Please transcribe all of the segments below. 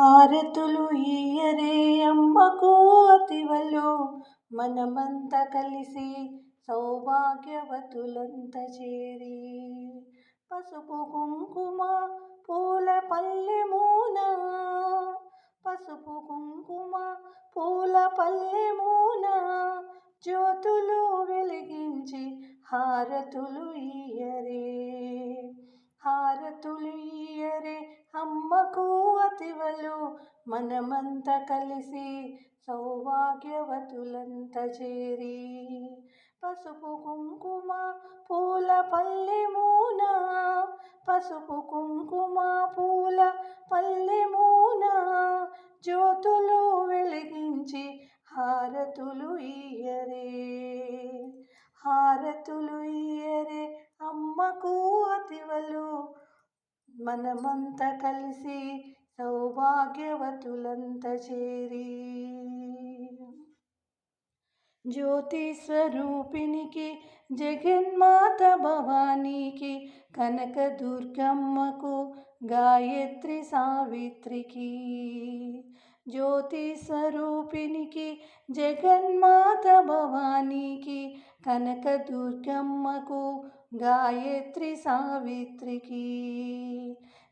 హారతులు ఇయ్యరే అమ్మకు అతివలు. మనమంతా కలిసి సౌభాగ్యవతులంత చేరి పసుపు కుంకుమ పూల పల్లెమూన పసుపు కుంకుమ పూల పల్లెమూన జ్యోతులు వెలిగించి హారతులు ఇయ్యరే హారతులు ఇయ్యరే అమ్మకు అతివలు మనమంత కలిసి సౌభాగ్యవతులంత చేరి పసుపు కుంకుమ పూల పల్లెమూన పసుపు కుంకుమ పూల పల్లెమూన జ్యోతులు వెలిగించి హారతులు ఇయ్యరే. హారతులు ఇయ్యరే అమ్మకు అతివలు మనమంత కలిసి సౌభాగ్యవతులంత చేరి జ్యోతి స్వరూపినికి జగన్మాత భవానీకి కనక దుర్గమ్మకు గాయత్రి సావిత్రికి జ్యోతి స్వరూపినికి జగన్మాత భవానీకి కనక దుర్గమ్మకు గాయత్రి సావిత్రికి.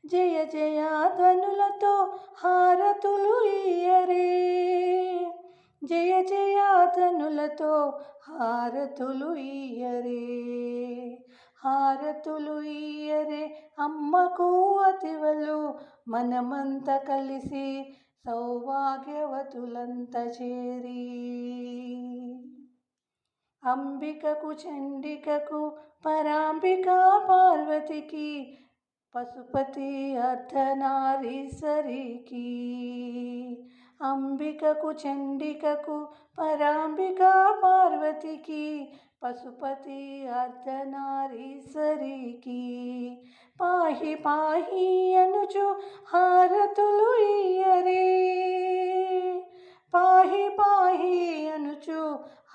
జయ జయాధ్వనులతో హారతులు ఇయరే జయ జయాధనులతో హారతులు ఇయరే హారతులు ఇయ్యరే అమ్మకు అతివలు మనమంత కలిసి సౌభాగ్యవతులంత చేరి అంబికకు చండికకు పరాంబిక పార్వతికి పశుపతి అర్ధనారీశ్వరికి అంబికకు చండికకు పరాంబిక పార్వతికి పశుపతి అర్ధనారీశ్వరికి పాహి పాహి అనుచు హారతులు ఇయ్య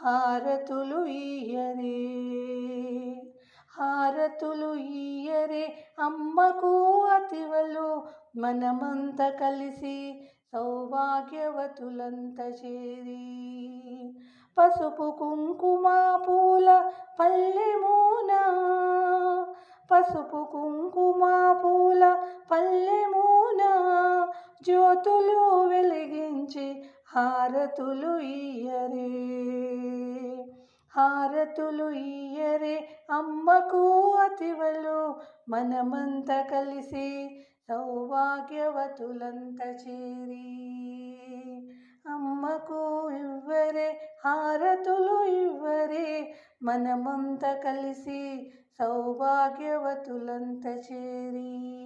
హారతులు ఇయ్యరే హారతులు ఇయ్యరే అమ్మకు అతివలు మనమంత కలిసి సౌభాగ్యవతులంత చేరి. పసుపు కుంకుమ పూల పల్లెమూన పసుపు కుంకుమ పూల పల్లెమూన జ్యోతులు వెలిగించి హారతులు ఇయ్యరే. హారతులు ఇయ్యరే అమ్మకు అతివలు మనమంత కలిసి సౌభాగ్యవతులంత చేరి. అమ్మకు ఇవ్వరే హారతులు ఇవ్వరే మనమంత కలిసి సౌభాగ్యవతులంత చేరి.